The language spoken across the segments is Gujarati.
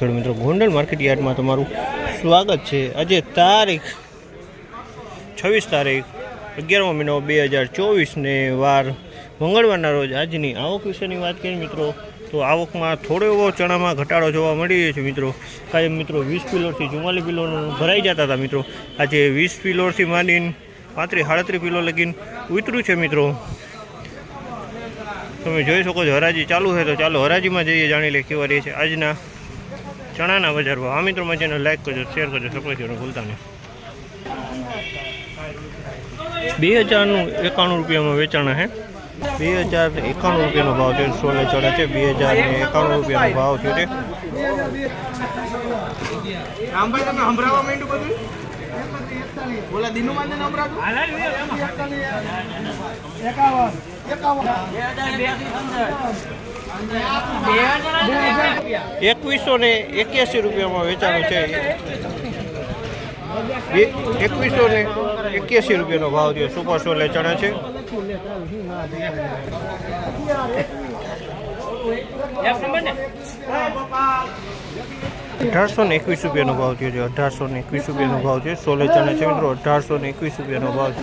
ખેડૂત મિત્રો, ગોંડલ માર્કેટ યાર્ડમાં તમારું સ્વાગત છે. આજે તારીખ છવ્વીસ તારીખ અગિયારમો મહિનો બે હજાર ચોવીસને વાર મંગળવારના રોજ આજની આવક વિશેની વાત કરીએ મિત્રો, તો આવકમાં થોડો એવો ચણામાં ઘટાડો જોવા મળી રહ્યો છે મિત્રો. કાયમ મિત્રો વીસ પિલોરથી ચુમ્માલીસ પિલોનું ભરાઈ જતા હતા મિત્રો. આજે વીસ પિલોરથી માંડીને પાંત્રીસ, સાડત્રીસ પિલો લગીને ઉતર્યું છે મિત્રો. તમે જોઈ શકો છો, હરાજી ચાલુ છે, તો ચાલો હરાજીમાં જઈએ, જાણી લે કેવા રહી છે આજના ચણાના બજાર ભાવ. આ મિત્રો મજાને લાઈક કરજો શેર કરજો સપોર્ટ કરજો ભૂલતા નહીં. બે હજારનું એકાણું રૂપિયામાં વેચાણા હે. બે હજાર એકાણું રૂપિયાનો ભાવ છે સોલે ચડે છે બે હજાર ને એકાણું રૂપિયાનો ભાવ થયો છે. રામભાઈ તમે એકવીસો ને એક્યાસી રૂપિયામાં વેચાણું છે. એકવીસો ને એક્યાસી રૂપિયાનો ભાવ થયો. સુપર સોલે ચણા છે. અઢારસો ને એકવીસ રૂપિયાનો ભાવ થયો છે. અઢારસો ને એકવીસ રૂપિયાનો ભાવ છે. સોલે ચણા છે મિત્રો. અઢારસો ને એકવીસ રૂપિયાનો ભાવ છે.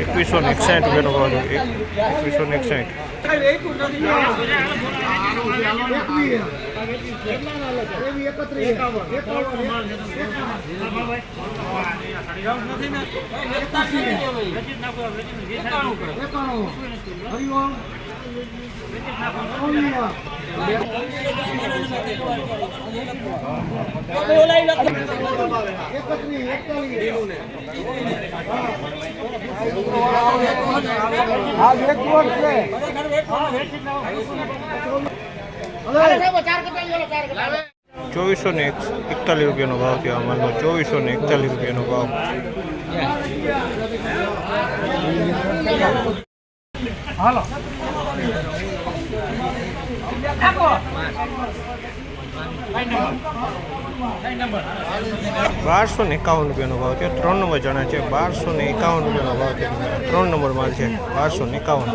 એકવીસો ને એકસાઠ રૂપિયાનો ભાવ છે. એક- એકવીસો ને એકસાઠ. ચોવીસો ને એક- એકતાલીસ રૂપિયાનો ભાવ થયો અમારનો. ચોવીસો ને એકતાલીસ રૂપિયાનો ભાવ. બારસો ને એકાવન રૂપિયાનો ભાવ છે. ત્રણ નંબર જણા છે. બારસો ને એકાવન રૂપિયાનો ભાવ છે. ત્રણ નંબર માલ છે. બારસો ને એકાવન.